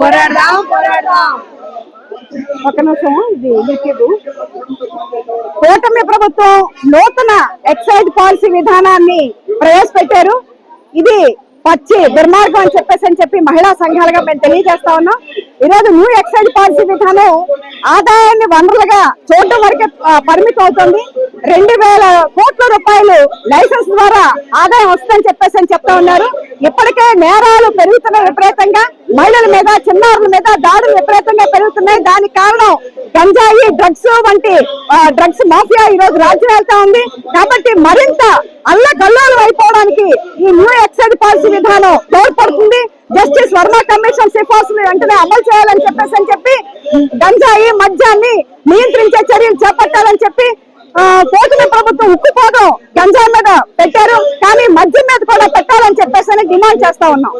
పోరాడదాం పోరాడదాం ఒక ఇది కూటమి ప్రభుత్వం నూతన ఎక్సైజ్ పాలసీ విధానాన్ని ప్రవేశపెట్టారు. ఇది పచ్చి దుర్మార్గం అని చెప్పేసి అని చెప్పి మహిళా సంఘాలుగా మేము తెలియజేస్తా ఉన్నాం. ఈరోజు న్యూ ఎక్సైజ్ పాలసీ విధానం ఆదాయాన్ని వనరులుగా చూడటం వరకే పరిమితం అవుతుంది. రెండు వేల కోట్ల రూపాయలు లైసెన్స్ ద్వారా ఆదాయం వస్తుందని చెప్పేసి అని చెప్తా ఉన్నారు. ఇప్పటికే నేరాలు పెరుగుతున్న విపరీతంగా. మహిళల మీద చిన్నారుల మీద దాడులు విపరీతంగా పెరుగుతున్నాయి. దానికి కారణం గంజాయి డ్రగ్స్ వంటి డ్రగ్స్ మాఫియా ఈ రోజు రాజ్యం వెళ్తా ఉంది. కాబట్టి మరింత అల్ల కల్లోలం అయిపోవడానికి ఈ న్యూ ఎక్సైజ్ పాలసీ విధానం తోడ్పడుతుంది. జస్టిస్ వర్మ కమిషన్ సిఫార్సులు వెంటనే అమలు చేయాలని చెప్పేసి అని చెప్పి గంజాయి మద్యాన్ని నియంత్రించే చర్యలు చేపట్టాలని చెప్పి ఆ, ప్రభుత్వం ఉక్కుపోవడం గంజాయి మీద పెట్టారు. కానీ మద్యం మీద కూడా పెట్టాలని చెప్పేసి అని డిమాండ్ చేస్తా ఉన్నాం.